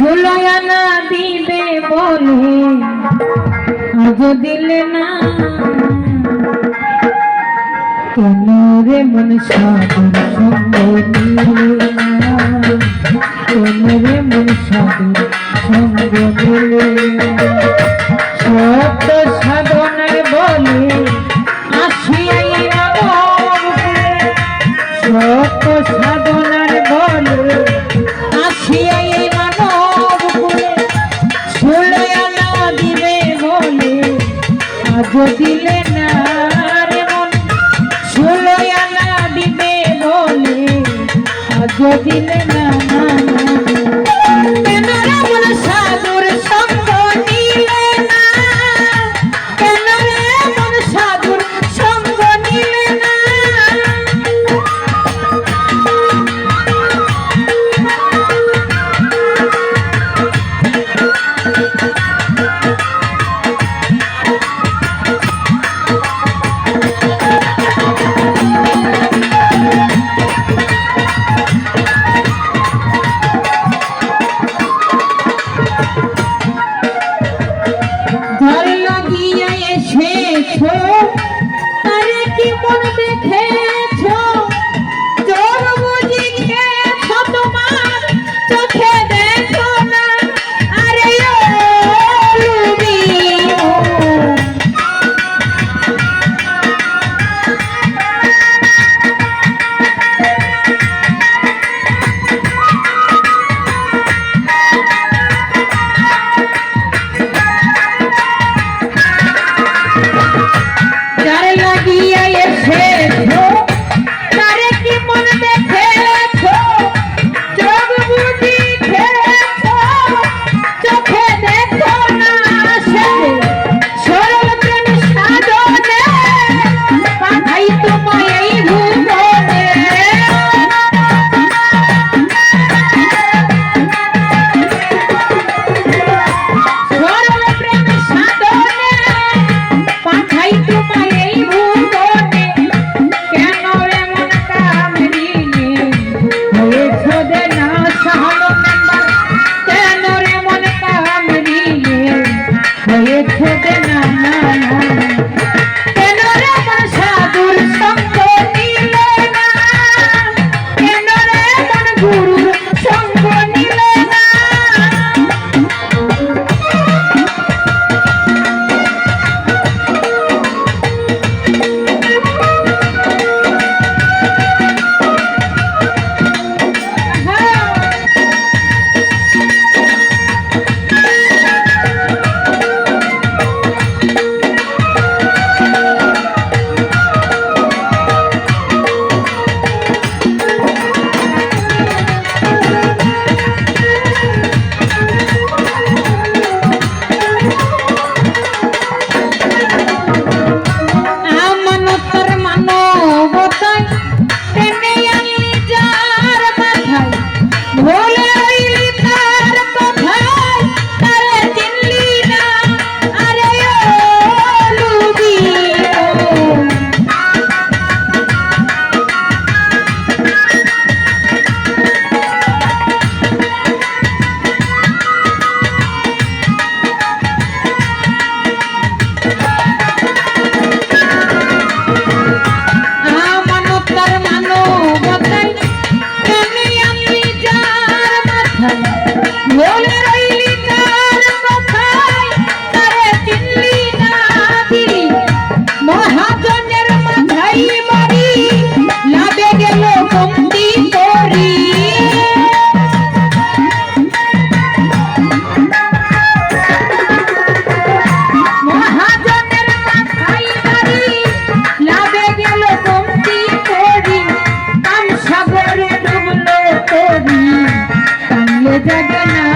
ভুলায়ানা দিবে বলে, আজ দিলে না। কেন রে মন সাধুর সঙ্গ মিলে না? কেন রে মন সাধুর সঙ্গ মিলে সত্য সাধনের বলে আসিয়াই সাধন দিলে না রে মন। ষোলো আনা দিবে বলে দিলে না 美丽。ಜಗನ